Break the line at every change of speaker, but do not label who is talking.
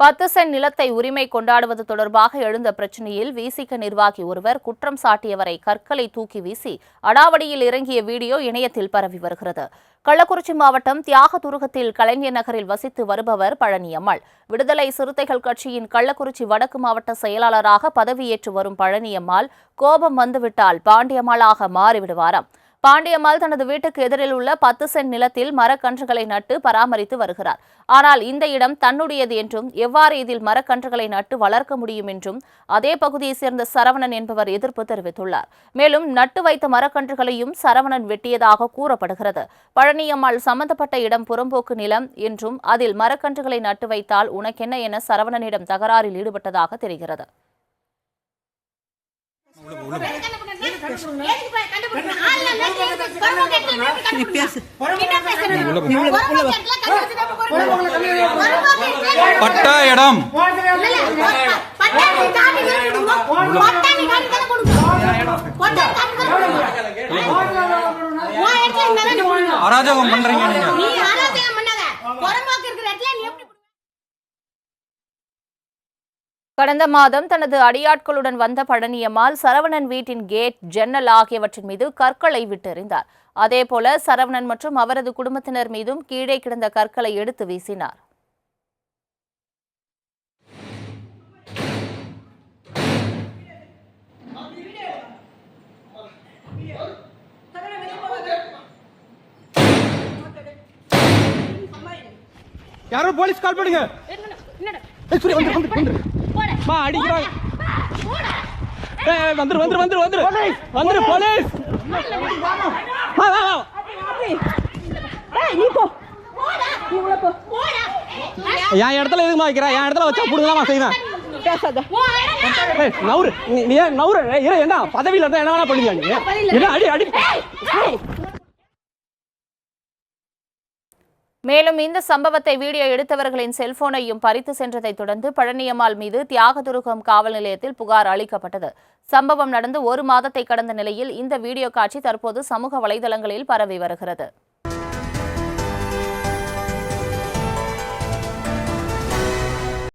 பத்து சென்ட் நிலத்தை உரிமை கொண்டாடுவது தொடர்பாக எழுந்த பிரச்சனையில் விசிக நிர்வாகி ஒருவர் குற்றம் சாட்டியவரை கற்களை தூக்கி வீசி அடாவடியில் இறங்கிய வீடியோ இணையத்தில் பரவி வருகிறது. கள்ளக்குறிச்சி மாவட்டம் தியாகதுருகத்தில் கலைஞர் நகரில் வசித்து வருபவர் பழனியம்மாள். விடுதலை சிறுத்தைகள் கட்சியின் கள்ளக்குறிச்சி வடக்கு மாவட்ட செயலாளராக பதவியேற்று வரும் பழனியம்மாள் கோபம் வந்துவிட்டால் பாண்டியம்மாளாக மாறிவிடுவாராம். பாண்டியம்மாள் தனது வீட்டுக்கு எதிரில் உள்ள பத்து சென்ட் நிலத்தில் மரக்கன்றுகளை நட்டு பராமரித்து வருகிறார். ஆனால் இந்த இடம் தன்னுடையது என்றும் எவ்வாறு இதில் மரக்கன்றுகளை நட்டு வளர்க்க முடியும் என்றும் அதே பகுதியைச் சேர்ந்த சரவணன் என்பவர் எதிர்ப்பு தெரிவித்துள்ளார். மேலும் நட்டு வைத்த மரக்கன்றுகளையும் சரவணன் வெட்டியதாக கூறப்படுகிறது. பழனியம்மாள் சம்பந்தப்பட்ட இடம் புறம்போக்கு நிலம் என்றும் அதில் மரக்கன்றுகளை நட்டு வைத்தால் உனக்கென்ன என சரவணனிடம் தகராறில் ஈடுபட்டதாக தெரிகிறது.
நீ பேசு
பட்டா இடம். அராஜகம் பண்றீங்க நீங்க
நீ அராஜகம் பண்ணாத புறம்போக்கு இருக்கிற இடத்துல நீ எப்படி
கடந்த மாதம் தனது அடியாட்களுடன் வந்த பழனியம்மாள் சரவணன் வீட்டின் கேட் ஜன்னல் ஆகியவற்றின் மீது கற்களை விட்டெறிந்தார். அதேபோல சரவணன் மற்றும் அவரது குடும்பத்தினர் மீதும் கீழே கிடந்த கற்களை எடுத்து வீசினார்.
யாரோ போலீஸ் கால் பண்ணுங்க. ஏய். மா, அடிக்கிறாங்க. ஏய், ஏய், வந்துரு, வந்துரு, வந்துரு, வந்துரு. வந்துரு, போலீஸ். வா, வா, வா. என் இடத்துல எதுக்குமா வைக்கிற? என் இடத்துல வச்சா புடுங்கலாமா செய்வேன்? ஏய், நவுரு நீ நீ ஏன் நவுரு ஏய், இரு, என்ன? பதவியில இருந்தா என்ன வேணா பண்ணுங்க நீ. என்ன அடி அடி.
மேலும் இந்த சம்பவத்தை வீடியோ எடுத்தவர்களின் செல்போனையும் பறித்து சென்றதைத் தொடர்ந்து பழனியம்மாள் மீது தியாகதுருகம் காவல் நிலையத்தில் புகார் அளிக்கப்பட்டது. சம்பவம் நடந்து ஒரு மாதத்தை கடந்த நிலையில் இந்த வீடியோ காட்சி தற்போது சமூக வலைதளங்களில் பரவி வருகிறது.